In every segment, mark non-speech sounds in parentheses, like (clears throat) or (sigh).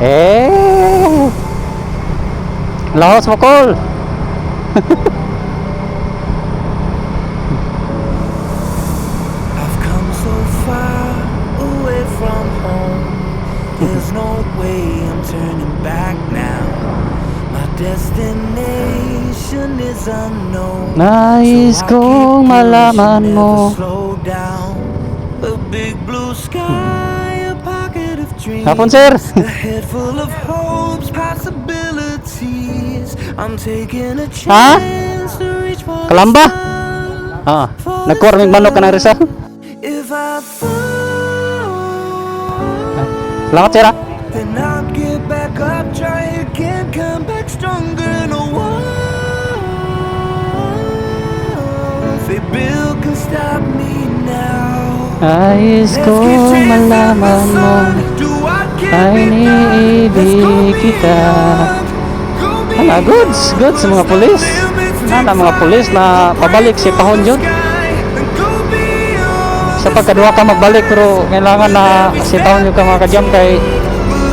Eh. Lahos mo, Col. I've come so far away from home. There's no way I'm turning back now. My destination is unknown. Nais So kong malaman mo. Slow down. A big blue sky, Telepon sir. Hah? Kelamba? Ah, nagkor ng manok risa. Selamat, Rizal. Ice cold, my love, my love. Ay, iniibig kita. beyond. Go Ala, goods, goods mga pulis. Nana mga pulis na pabalik si Pahon beyond Sa pagkadua ka magbalik pero kailangan na si Pahon Jud ka mga kajam kay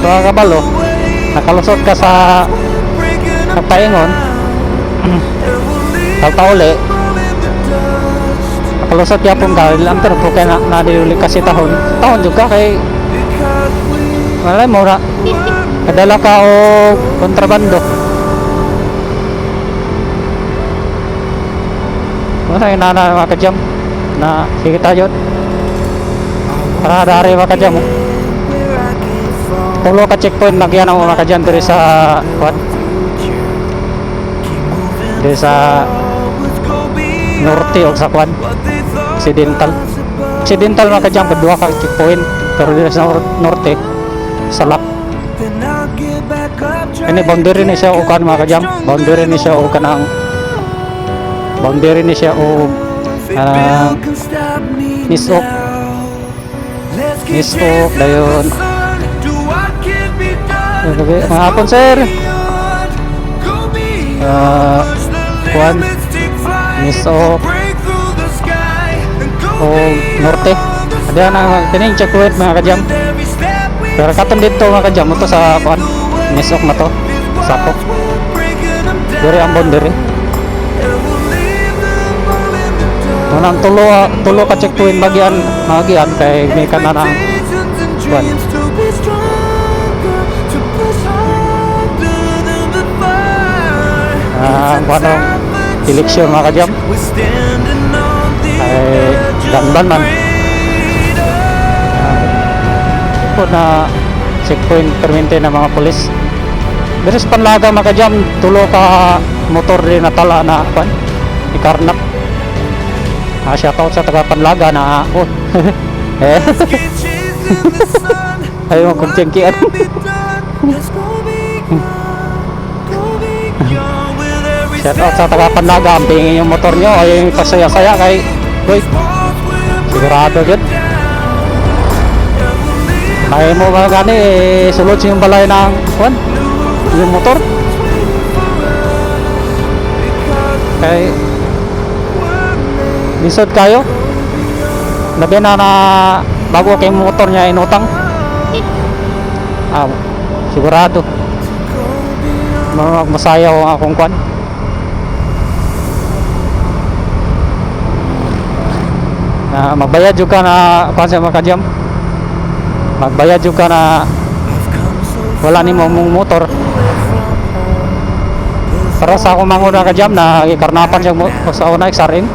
mga kabalo. Nakalusot ka sa nagpaingon. Taltauli. (clears throat) Nakalusot kaya pong dahil lang pero kaya na, nadiulit ka si Tahon. Tahon Jud ka kay malay mo na kadala ka o kontrabando. Wala yung nana mga kajam na sige tayo. Para dari mga oh. came from. Tulo ka checkpoint nagyan ang mga kajam diri sa moving diri sa norte o sa kwan what occidental. Occidental mga kajam kadua ka checkpoint pero diri sa nor- norte selap, ini bondir ini saya ukan maka jam bondir ini saya ukan ang. Bondir ini saya u ah, o uh, nisok nisok dayon mga sir? Ah, uh, kuan nisok oh norte. Ada na tining cekuit mga kajam Pero katon dito mga kadya mo to sa kuan. Nisok na to. Sapok. Diri ang boundary. Unang nah, tulo tulo ka check tuwin bagian magian kay may kananang nah. kuan. Ah, kuan election mga kadyam. Ay, gamban man. Po na checkpoint permente ng mga pulis. Sa panlaga mga kajam tulo ka motor din na tala na kwan. Ikarnap. Ah, shout out sa taga panlaga na oh. (laughs) eh. (laughs) Ayaw mo kung tiyangkian. (laughs) Shout out sa taga panlaga ang pingin yung motor nyo ay pasaya-saya kay Boy, sigurado yun. Kaya mo ba gani eh, sulod yung balay ng kwan, yung motor. Kay lisod kayo. Labi na na bago kay motor niya inutang. Ah, sigurado. Mga masayaw ang akong kwan. Ah, magbayad jud ka na kwan sa mga. Magbayad jud ka na wala ni mo mong motor. Para sa akong manguna ka jam na ikarnapan siya sa una XRM.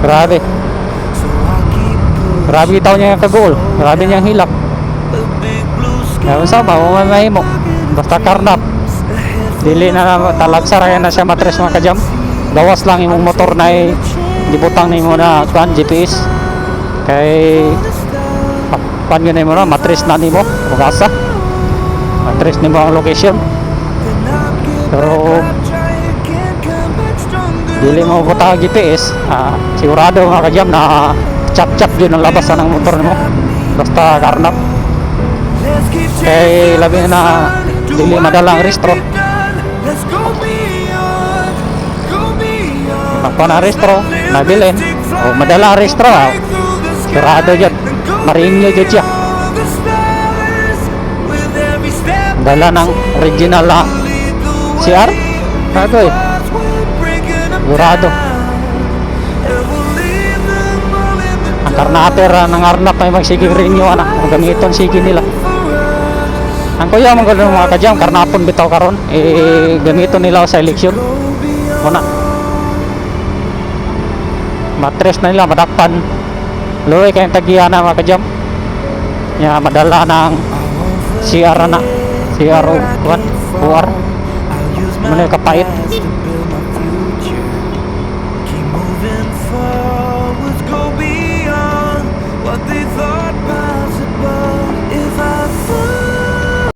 Grabe. Grabe itaw niya yung kagul. Grabe niyang hilak. Ngayon sa ba, may mo. Basta karnap. Dili na na talagsar na siya matres mga kajam. Gawas lang yung motor na eh, dibutang ni mo na kuan GPS. Kay pa- kuan yun mo na matres na ni mo. Bugasa. Matres ni mo ang location. Pero dili mo buta ang GPS. Ah, sigurado mga kajam na chap-chap yun ang labasan ng motor mo. Basta karnap. Kay labi na dili restro. Beyond, go beyond. Magpa na restro, nabilin. O madala restro, ah. sigurado dyan. Marinyo dyan siya. Dala ng original na CR. Bago eh. Sigurado. Ang karnater ah, ng Arnap ay magsiging renew anak. Ang gamiton sige nila. Ang kuya mga ganun mga kadyam, karnapon bitaw karon eh gamiton nila sa eleksyon. Muna. Matres na nila madakpan luwi kayong tagiya na mga kajam ya, madala ng CR na CR uwan UR muna kapait what they thought.